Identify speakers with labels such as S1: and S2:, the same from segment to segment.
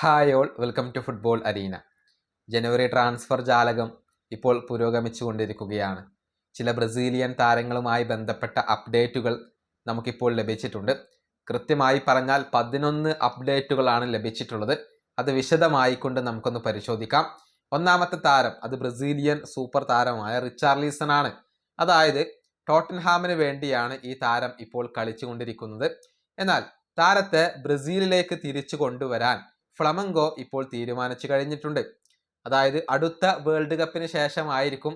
S1: Hi all welcome to football arena. January transfer ജാലകം ഇപ്പോൾ പുരോഗമിച്ചുകൊണ്ടിരിക്കുകയാണ്. ചില ബ്രസീലിയൻ താരങ്ങളുമായി ബന്ധപ്പെട്ട അപ്ഡേറ്റുകൾ നമുക്കിപ്പോൾ ലഭിച്ചിട്ടുണ്ട്. കൃത്യമായി പറഞ്ഞാൽ പതിനൊന്ന് അപ്ഡേറ്റുകളാണ് ലഭിച്ചിട്ടുള്ളത്. അത് വിശദമായിക്കൊണ്ട് നമുക്കൊന്ന് പരിശോധിക്കാം. ഒന്നാമത്തെ താരം അത് ബ്രസീലിയൻ സൂപ്പർ താരമായ റിച്ചാർലീസൺ ആണ്. അതായത് ടോട്ടൻഹാമിന് വേണ്ടിയാണ് ഈ താരം ഇപ്പോൾ കളിച്ചുകൊണ്ടിരിക്കുന്നത്. എന്നാൽ താരത്തെ ബ്രസീലിലേക്ക് തിരിച്ചു കൊണ്ടുവരാൻ ഫ്ലമങ്കോ ഇപ്പോൾ തീരുമാനിച്ചു കഴിഞ്ഞിട്ടുണ്ട്. അതായത് അടുത്ത വേൾഡ് കപ്പിന് ശേഷമായിരിക്കും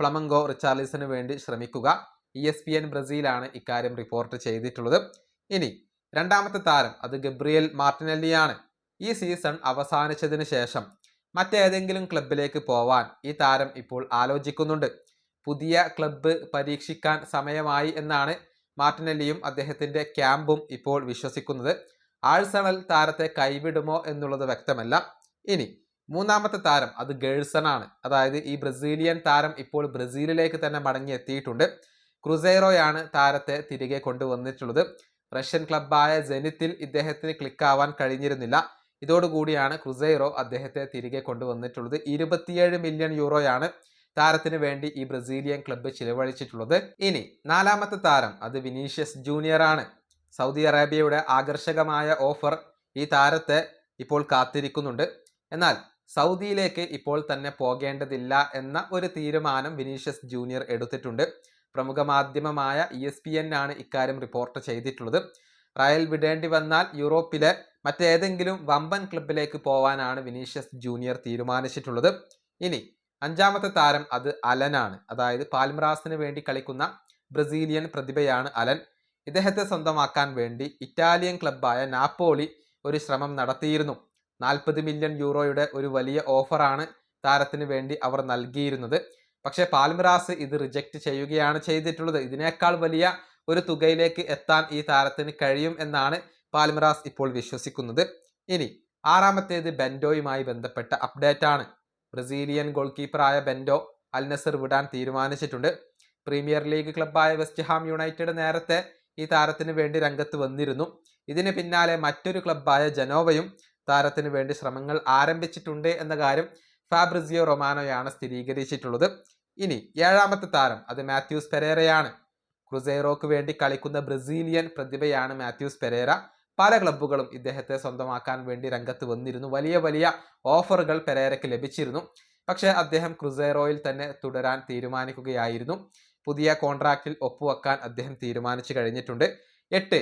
S1: ഫ്ലമങ്കോ റിച്ചാർലിസിന് വേണ്ടി ശ്രമിക്കുക. ഇ എസ് പി എൻ ബ്രസീലാണ് ഇക്കാര്യം റിപ്പോർട്ട് ചെയ്തിട്ടുള്ളത്. ഇനി രണ്ടാമത്തെ താരം അത് ഗബ്രിയൽ മാർട്ടിനെല്ലിയാണ്. ഈ സീസൺ അവസാനിച്ചതിന് ശേഷം മറ്റേതെങ്കിലും ക്ലബിലേക്ക് പോവാൻ ഈ താരം ഇപ്പോൾ ആലോചിക്കുന്നുണ്ട്. പുതിയ ക്ലബ്ബ് പരീക്ഷിക്കാൻ സമയമായി എന്നാണ് മാർട്ടിനെല്ലിയും അദ്ദേഹത്തിന്റെ ക്യാമ്പും ഇപ്പോൾ വിശ്വസിക്കുന്നത്. ആഴ്സണൽ താരത്തെ കൈവിടുമോ എന്നുള്ളത് വ്യക്തമല്ല. ഇനി മൂന്നാമത്തെ താരം അത് ഗേഴ്സൺ ആണ് അതായത് ഈ ബ്രസീലിയൻ താരം ഇപ്പോൾ ബ്രസീലിലേക്ക് തന്നെ മടങ്ങി എത്തിയിട്ടുണ്ട് ക്രുസേറോയാണ് താരത്തെ തിരികെ കൊണ്ടുവന്നിട്ടുള്ളത്. റഷ്യൻ ക്ലബായ ജെനിത്തിൽ ഇദ്ദേഹത്തിന് ക്ലിക്കാവാൻ കഴിഞ്ഞിരുന്നില്ല. ഇതോടുകൂടിയാണ് ക്രുസൈറോ അദ്ദേഹത്തെ തിരികെ കൊണ്ടുവന്നിട്ടുള്ളത്. ഇരുപത്തിയേഴ് മില്യൺ യൂറോയാണ് താരത്തിന് വേണ്ടി ഈ ബ്രസീലിയൻ ക്ലബ്ബ് ചിലവഴിച്ചിട്ടുള്ളത്. ഇനി നാലാമത്തെ താരം അത് വിനീഷ്യസ് ജൂനിയർ ആണ് സൗദി അറേബ്യയുടെ ആകർഷകമായ ഓഫർ ഈ താരത്തെ ഇപ്പോൾ കാത്തിരിക്കുന്നുണ്ട്. എന്നാൽ സൗദിയിലേക്ക് ഇപ്പോൾ തന്നെ പോകേണ്ടതില്ല എന്ന ഒരു തീരുമാനം വിനീഷ്യസ് ജൂനിയർ എടുത്തിട്ടുണ്ട്. പ്രമുഖ മാധ്യമമായ ഇ എസ് പി എൻ ആണ് ഇക്കാര്യം റിപ്പോർട്ട് ചെയ്തിട്ടുള്ളത്. റയൽ വിടേണ്ടി വന്നാൽ യൂറോപ്പിലെ മറ്റേതെങ്കിലും വമ്പൻ ക്ലബിലേക്ക് പോവാനാണ് വിനീഷ്യസ് ജൂനിയർ തീരുമാനിച്ചിട്ടുള്ളത്. ഇനി അഞ്ചാമത്തെ താരം അത് അലനാണ്. അതായത് പാൽമറാസിന് വേണ്ടി കളിക്കുന്ന ബ്രസീലിയൻ പ്രതിഭയാണ് അലൻ. ഇദ്ദേഹത്തെ സ്വന്തമാക്കാൻ വേണ്ടി ഇറ്റാലിയൻ ക്ലബ്ബായ നാപ്പോളി ഒരു ശ്രമം നടത്തിയിരുന്നു. നാൽപ്പത് മില്യൺ യൂറോയുടെ ഒരു വലിയ ഓഫറാണ് താരത്തിന് വേണ്ടി അവർ നൽകിയിരുന്നത്. പക്ഷേ പാൽമിറാസ് ഇത് റിജക്റ്റ് ചെയ്യുകയാണ് ചെയ്തിട്ടുള്ളത്. ഇതിനേക്കാൾ വലിയ ഒരു തുകയിലേക്ക് എത്താൻ ഈ താരത്തിന് കഴിയും എന്നാണ് പാൽമിറാസ് ഇപ്പോൾ വിശ്വസിക്കുന്നത്. ഇനി ആറാമത്തേത് ബെൻഡോയുമായി ബന്ധപ്പെട്ട അപ്ഡേറ്റ് ആണ് ബ്രസീലിയൻ ഗോൾ കീപ്പറായ ബെൻഡോ അൽനസർ വിടാൻ തീരുമാനിച്ചിട്ടുണ്ട്. പ്രീമിയർ ലീഗ് ക്ലബ്ബായ വെസ്റ്റ് ഹാം യുണൈറ്റഡ് നേരത്തെ ഈ താരത്തിന് വേണ്ടി രംഗത്ത് വന്നിരുന്നു. ഇതിന് പിന്നാലെ മറ്റൊരു ക്ലബ്ബായ ജനോവയും താരത്തിന് വേണ്ടി ശ്രമങ്ങൾ ആരംഭിച്ചിട്ടുണ്ട് എന്ന കാര്യം ഫാബ്രിസിയോ റൊമാനോയാണ് സ്ഥിരീകരിച്ചിട്ടുള്ളത്. ഇനി ഏഴാമത്തെ താരം അത് മാത്യൂസ് പെരേറയാണ് ക്രുസേറോക്ക് വേണ്ടി കളിക്കുന്ന ബ്രസീലിയൻ പ്രതിഭയാണ് മാത്യൂസ് പെരേര. പല ക്ലബ്ബുകളും ഇദ്ദേഹത്തെ സ്വന്തമാക്കാൻ വേണ്ടി രംഗത്ത് വന്നിരുന്നു. വലിയ വലിയ ഓഫറുകൾ പെരേരയ്ക്ക് ലഭിച്ചിരുന്നു. പക്ഷേ അദ്ദേഹം ക്രുസേറോയിൽ തന്നെ തുടരാൻ തീരുമാനിക്കുകയായിരുന്നു. പുതിയ കോൺട്രാക്റ്റിൽ ഒപ്പുവെക്കാൻ അദ്ദേഹം തീരുമാനിച്ചു കഴിഞ്ഞിട്ടുണ്ട്. എട്ട്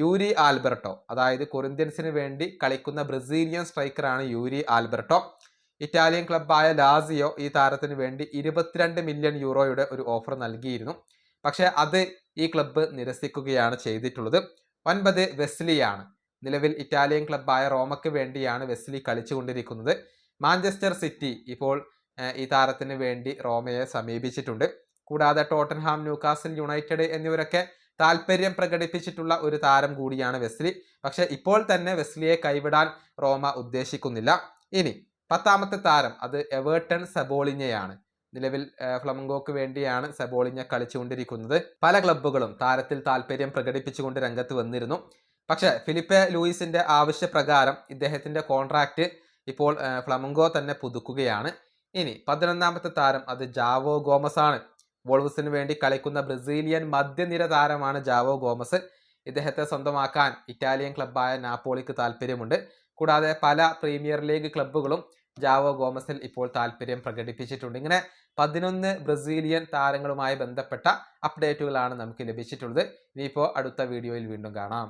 S1: യൂരി ആൽബർട്ടോ. അതായത് കൊറിന്ത്യൻസിന് വേണ്ടി കളിക്കുന്ന ബ്രസീലിയൻ സ്ട്രൈക്കറാണ് യൂരി ആൽബർട്ടോ. ഇറ്റാലിയൻ ക്ലബ്ബായ ലാസിയോ ഈ താരത്തിന് വേണ്ടി ഇരുപത്തിരണ്ട് മില്യൺ യൂറോയുടെ ഒരു ഓഫർ നൽകിയിരുന്നു. പക്ഷേ അത് ഈ ക്ലബ്ബ് നിരസിക്കുകയാണ് ചെയ്തിട്ടുള്ളത്. ഒൻപത് വെസ്ലിയാണ്. നിലവിൽ ഇറ്റാലിയൻ ക്ലബ്ബായ റോമയ്ക്ക് വേണ്ടിയാണ് വെസ്ലി കളിച്ചുകൊണ്ടിരിക്കുന്നത്. മാഞ്ചസ്റ്റർ സിറ്റി ഇപ്പോൾ ഈ താരത്തിന് വേണ്ടി റോമയെ സമീപിച്ചിട്ടുണ്ട്. കൂടാതെ ടോട്ടൻഹാം ന്യൂകാസൽ യുണൈറ്റഡ് എന്നിവരൊക്കെ താല്പര്യം പ്രകടിപ്പിച്ചിട്ടുള്ള ഒരു താരം കൂടിയാണ് വെസ്ലി. പക്ഷെ ഇപ്പോൾ തന്നെ വെസ്ലിയെ കൈവിടാൻ റോമ ഉദ്ദേശിക്കുന്നില്ല. ഇനി പത്താമത്തെ താരം അത് എവേർട്ടൺ സബോളിഞ്ഞയാണ്. നിലവിൽ ഫ്ലമങ്കോക്ക് വേണ്ടിയാണ് സബോളിഞ്ഞ കളിച്ചുകൊണ്ടിരിക്കുന്നത്. പല ക്ലബ്ബുകളും താരത്തിൽ താല്പര്യം പ്രകടിപ്പിച്ചുകൊണ്ട് രംഗത്ത് വന്നിരുന്നു. പക്ഷെ ഫിലിപ്പെ ലൂയിസിന്റെ ആവശ്യപ്രകാരം ഇദ്ദേഹത്തിന്റെ കോൺട്രാക്റ്റ് ഇപ്പോൾ ഫ്ലമങ്കോ തന്നെ പുതുക്കുകയാണ്. ഇനി പതിനൊന്നാമത്തെ താരം അത് ജാവോ ഗോമസ് ആണ് വോൾവസിന് വേണ്ടി കളിക്കുന്ന ബ്രസീലിയൻ മധ്യനിര താരമാണ് ജാവോ ഗോമസ്. ഇദ്ദേഹത്തെ സ്വന്തമാക്കാൻ ഇറ്റാലിയൻ ക്ലബ്ബായ നാപ്പോളിക്ക് താല്പര്യമുണ്ട് കൂടാതെ പല പ്രീമിയർ ലീഗ് ക്ലബ്ബുകളും ജാവോ ഗോമസിൽ ഇപ്പോൾ താല്പര്യം പ്രകടിപ്പിച്ചിട്ടുണ്ട്. ഇങ്ങനെ പതിനൊന്ന് ബ്രസീലിയൻ താരങ്ങളുമായി ബന്ധപ്പെട്ട അപ്ഡേറ്റുകളാണ് നമുക്ക് ലഭിച്ചിട്ടുള്ളത്. ഇനിയിപ്പോൾ അടുത്ത വീഡിയോയിൽ വീണ്ടും കാണാം.